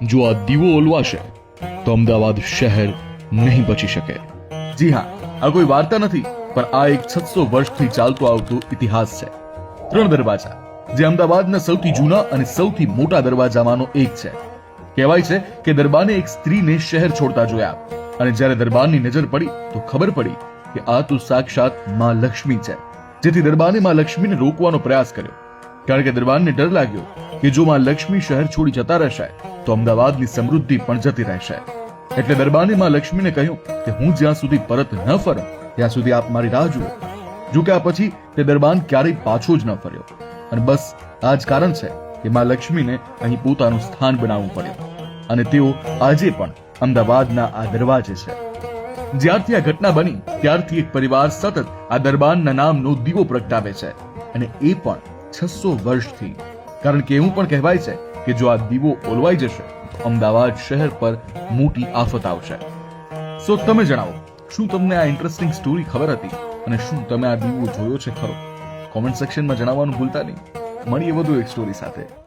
જો આ દીવો ઓલવાશે, તો અમદાવાદ શહેર નહીં બચી શકે. જી હા, આ કોઈ વાર્તા નથી, પણ આ એક છસો વર્ષથી ચાલતો આવતો ઇતિહાસ છે. ત્રણ દરવાજા, જે અમદાવાદના સૌથી જૂના અને સૌથી મોટા દરવાજામાંનો એક છે. કહેવાય છે કે દરબાને એક સ્ત્રીને શહેર છોડતા જોયા. અને જ્યારે દરબારની નજર પડી, તો ખબર પડી કે આ તો સાક્ષાતમાં લક્ષ્મી છે, જેથી દરબારે માં લક્ષ્મીને રોકવાનો પ્રયાસ કર્યો. કારણ કે દરબારને ડર લાગ્યો કે જો માં લક્ષ્મી શહેર છોડી જતા રહેશે, તો અમદાવાદની સમૃદ્ધિ પણ જતી રહેશે. એટલે દરબાને માં લક્ષ્મીને કહ્યું કે હું જ્યાં સુધી પરત ન ફરું, ત્યાં સુધી આપ મારી રાહ જુઓ. જો કે આ પછી તે દરબાન ક્યારેય પાછો જ ન ફર્યો. અને બસ, આ જ કારણ છે કે માં લક્ષ્મીને અહીં પોતાનું સ્થાન બનાવવું પડ્યું. અને તેઓ આજે પણ અમદાવાદના આ દરવાજે છે. જ્યારથી આ ઘટના બની, ત્યારથી એક પરિવાર સતત આ દરબારના નામનો દીવો પ્રગટાવે છે. અને એ પણ છસો વર્ષથી. કારણ કે એવું પણ કહેવાય છે કે જો આ દીવો ઓલવાઈ જશે, અમદાવાદ શહેર પર મોટી આફત આવશે. સો તમે જણાવો, શું તમને આ ઇન્ટરેસ્ટિંગ સ્ટોરી ખબર હતી? અને શું તમે આ દીવો જોયો છે ખરો? કોમેન્ટ સેક્શનમાં જણાવવાનું ભૂલતા નહીં. મળીએ વધુ એક સ્ટોરી સાથે.